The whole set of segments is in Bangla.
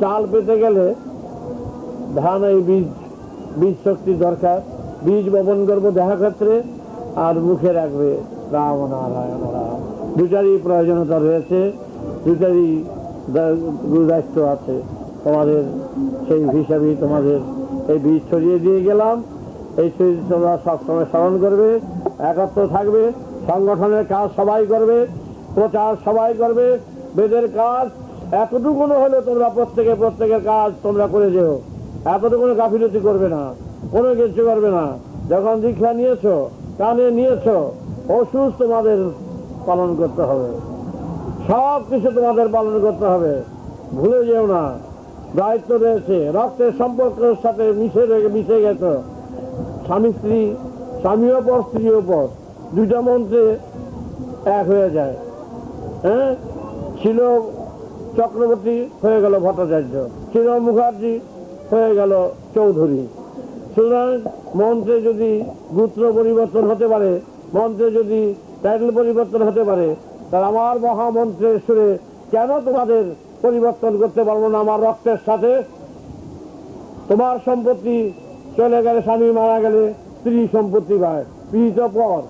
চাল পেতে গেলে ধান এই বীজ বীজ শক্তি দরকার। বীজ বপন করব দেখা ক্ষেত্রে আর মুখে রাখবে রাম নারায়ণ রাম। দুটারই প্রয়োজনীয়তা রয়েছে, দুটারই দায়িত্ব আছে। তোমাদের সেই হিসাবেই তোমাদের এই বীজ ছড়িয়ে দিয়ে গেলাম। এই ছড়িয়ে তোমরা সবসময় স্মরণ করবে একাত্ম থাকবে, সংগঠনের কাজ সবাই করবে, প্রচার সবাই করবে, বেদের কাজ এতটুকু হলে তোমরা প্রত্যেকে প্রত্যেকের কাজ তোমরা করে যেও। এতটুকু গাফিলতি করবে না, কোনো কিছু করবে না। যখন দীক্ষা নিয়েছো, কানে নিয়েছো, অসুস্থ তোমাদের পালন করতে হবে। সব কিছু তোমাদের পালন করতে হবে। ভুলে যেও না, দায়িত্ব রয়েছে, রক্তের সম্পর্কের সাথে মিশে মিশে গেছো। স্বামী স্ত্রী, স্বামীও পর, স্ত্রীও পর, দুইটা মন্ত্রে এক হয়ে যায়। হ্যাঁ? ছিল চক্রবর্তী হয়ে গেল ভট্টাচার্য ছিল মুখার্জি হয়ে গেল চৌধুরী। সুতরাং মন্ত্রে যদি গোত্র পরিবর্তন হতে পারে, মন্ত্রে যদি টাইটেল পরিবর্তন হতে পারে, তাহলে আমার মহামন্ত্রের সুরে কেন তোমাদের পরিবর্তন করতে পারব না আমার রক্তের সাথে? তোমার সম্পত্তি চলে গেলে, স্বামী মারা গেলে স্ত্রী সম্পত্তি পায়, পীড়িত পর।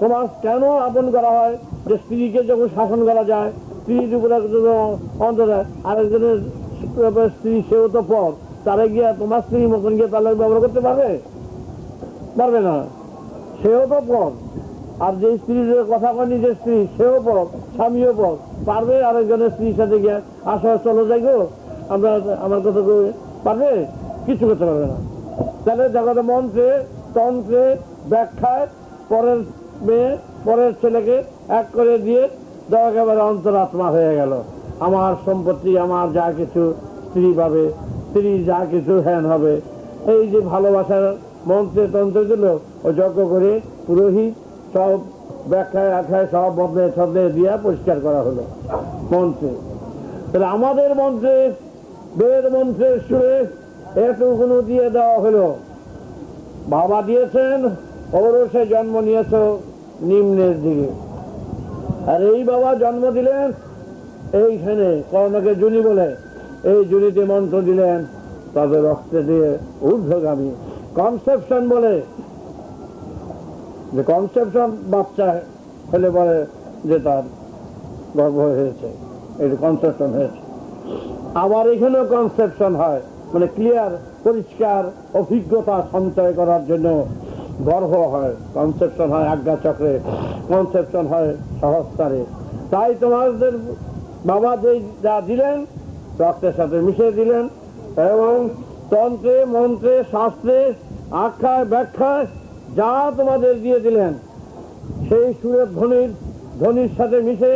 তোমার কেন আপন করা হয় যে স্ত্রীকে যখন শাসন করা যায় স্ত্রীর উপরে অন্তর, আরেকজনের স্ত্রী, সেও তো পর। তারা গিয়া তোমার স্ত্রীর মতন গিয়ে তাহলে ব্যবহার করতে পারবে? পারবে না। সেও তো পর। আর যে স্ত্রীর কথা কয় নিজের স্ত্রী, সেও পর, স্বামীও পর। পারবে আরেকজনের স্ত্রীর সাথে গিয়ে আসা, চলো, যাই গো। আমরা আমার কথা পারবে? কিছু করতে পারবে না। তাহলে জগতে মন্ত্রে, তন্ত্রে, ব্যাখ্যায় পরের মেয়ে, পরের ছেলেকে এক করে দিয়ে একেবারে অন্তরাত্মা হয়ে গেল। আমার সম্পত্তি, আমার যা কিছু স্ত্রী পাবে, স্ত্রী যা কিছু হ্যান হবে। এই যে ভালোবাসার মন্ত্রে তন্ত্র দিল, ও যজ্ঞ করে পুরোহিত সব ব্যাখ্যায়, আখ্যায় সব বদলে ছদলে দিয়া পরিষ্কার করা হলো। মন্ত্রে। তাহলে আমাদের মন্ত্রে, বেদ মন্ত্রের সুরে এতগুলো দিয়ে দেওয়া হলো। বাবা দিয়েছেন ঔরসে জন্ম নিয়েছ নিম্নের দিকে। আর এই বাবা জন্ম দিলেন এইখানে কর্ণকে জুনি বলে। এই জুনিতে মন্ত্র দিলেন, তবে রক্তে দিয়ে ঊর্ধ্বগামী। কনসেপশন বলে যে, কনসেপশন বাচ্চা হলে বলে যে তার গর্ভ হয়েছে, এই কনসেপশন হয়েছে। আবার এখানেও কনসেপশন হয় মানে ক্লিয়ার, পরিষ্কার, অভিজ্ঞতা সঞ্চয় করার জন্য। গর্ভ হয় কনসেপশন হয় আজ্ঞা চক্রে কনসেপশন হয় সহস্তারে তাই তোমাদের বাবা যে যা দিলেন, রক্তের সাথে মিশিয়ে দিলেন, এবং তন্ত্রে, মন্ত্রে, শাস্ত্রে, আখ্যায়, ব্যাখ্যায় যা তোমাদের দিয়ে দিলেন, সেই সুরের ধ্বনির ধ্বনির সাথে মিশে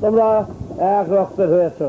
তোমরা এক রক্তের হয়েছ